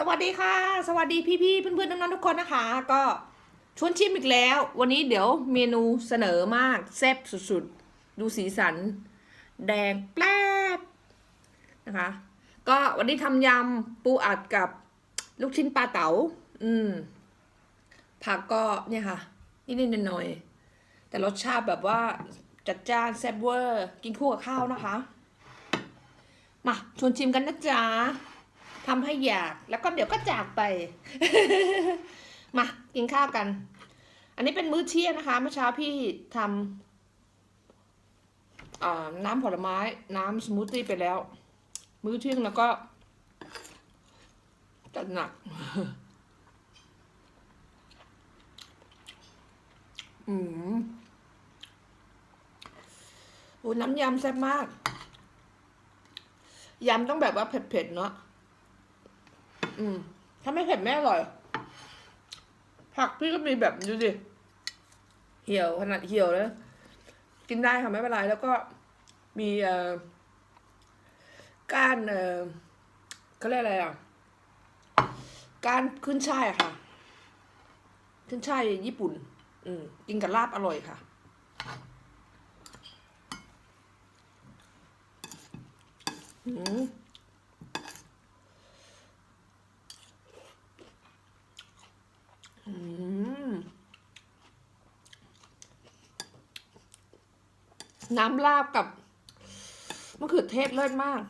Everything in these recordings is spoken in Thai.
สวัสดีค่ะ สวัสดีพี่ๆเพื่อนๆน้องๆทุกคนนะคะ ก็ชวนชิมอีกแล้ว วันนี้เดี๋ยวเมนูเสนอมากแซ่บสุดๆ ดูสีสัน แดงแปลบนะคะ ก็วันนี้ทำยำปูอัดกับลูกชิ้นปลาเต๋าอืมผักก็เนี่ยค่ะนิดๆหน่อยๆแต่รสชาติแบบว่าจัดจ้านแซ่บเวอร์ กินคู่กับข้าวนะคะ มาชวนชิมกันนะจ๊ะ ทำให้อยากแล้วก็เดี๋ยวก็จากไป มากินข้าวกัน อันนี้เป็นมื้อเที่ยงนะคะ เมื่อเช้าพี่ทำอ่าน้ำผลไม้น้ำสมูทตี้ไปแล้ว มื้อเที่ยงแล้วก็จัดหนัก อืมโอ้น้ำยำแซ่บมาก ยำต้องแบบว่าเผ็ดๆเนาะ อืมถ้าไม่เผ็ดไม่อร่อย ผักพี่ก็มีแบบดูสิเหี่ยวขนาดเหี่ยวแล้ว กินได้ค่ะไม่เป็นไรแล้วก็มีเอ่อก้านเอ่อเขาเรียกอะไรอะก้านขึ้นช่ายค่ะ ขึ้นช่ายญี่ปุ่น อืมกินกับลาบอร่อยค่ะอืม อืม น้ำลาบกับมะเขือเทศเลิศมาก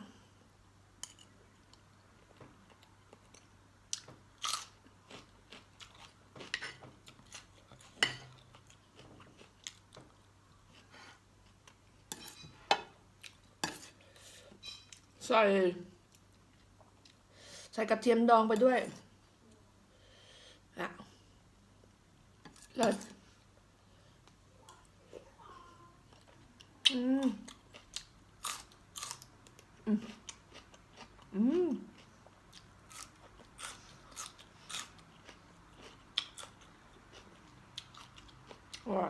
ใส่ ใส่กระเทียมดองไปด้วยอะเลิศอืม อืม อืม อร่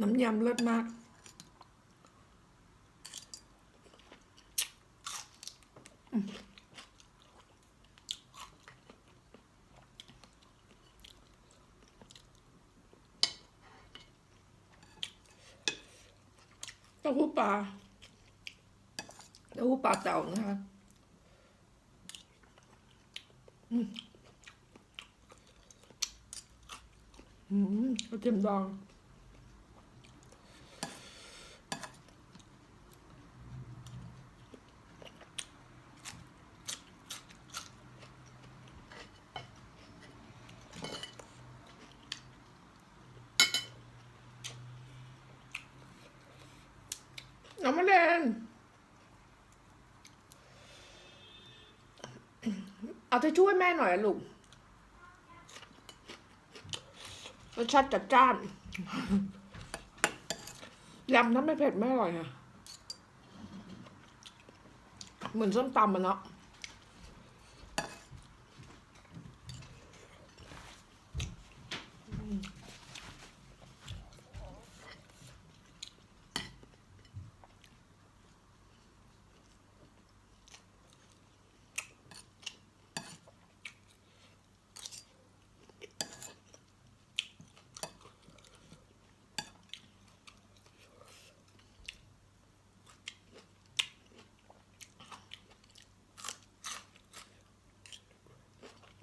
น้ำยำเลิศมาก เต้าหู้ปลา เต้าหู้ปลาเต่านะคะ อืม อืมกระเทียมดองน้ำมะแดงเอาไปช่วยแม่หน่อยลูก รสชาติจัดจ้านยำถ้นไม่เผ็ดไม่อร่อยนะเหมือนส้มตำมันเนาะ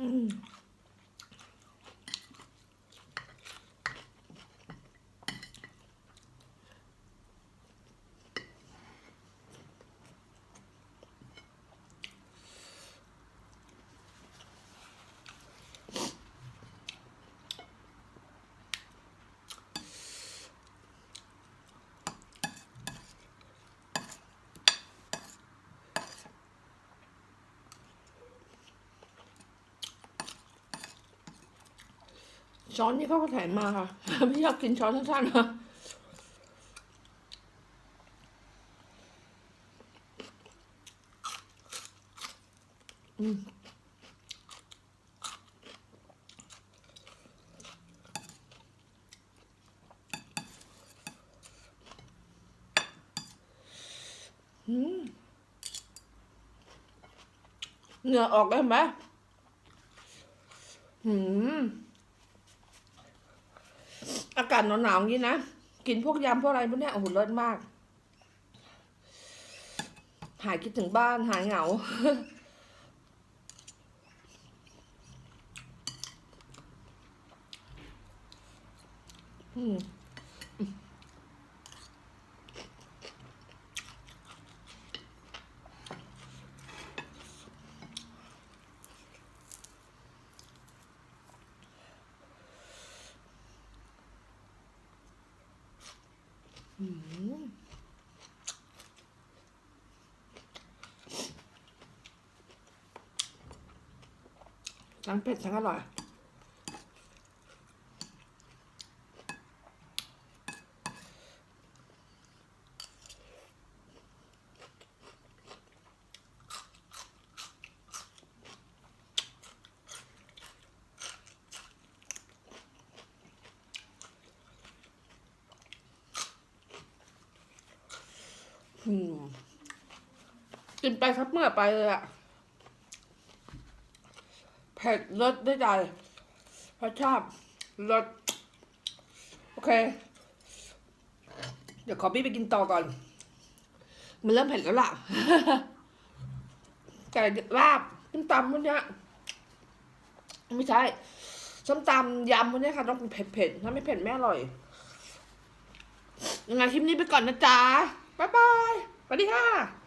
嗯。 ช้อนนี่เขาก็แถมมาค่ะไม่อยากกินช้อนสั้นๆนะอืมอืมเหงื่อออกได้ไหมอืม อากาศหนาวๆอย่างนี้นะ กินพวกยำพวกอะไรพวกเนี้ยโอ้โหเลิศมาก หายคิดถึงบ้านหายเหงา อืม ทั้งเผ็ดทั้งอร่อย กินไปทับเมื่อไปเลยอะเผ็ดรสได้ใจเพราะชอบรสโอเค เดี๋ยวขอพี่ไปกินต่อก่อน มันเริ่มเผ็ดแล้วล่ะไก่ลาบส้มตำพวกเนี้ยไม่ใช่ส้มตำยำพวกเนี้ยค่ะ ต้องเผ็ดๆ ถ้าไม่เผ็ดไม่อร่อยยังไงคลิปนี้ไปก่อนนะจ๊ะ บ๊ายบายสวัสดีค่ะ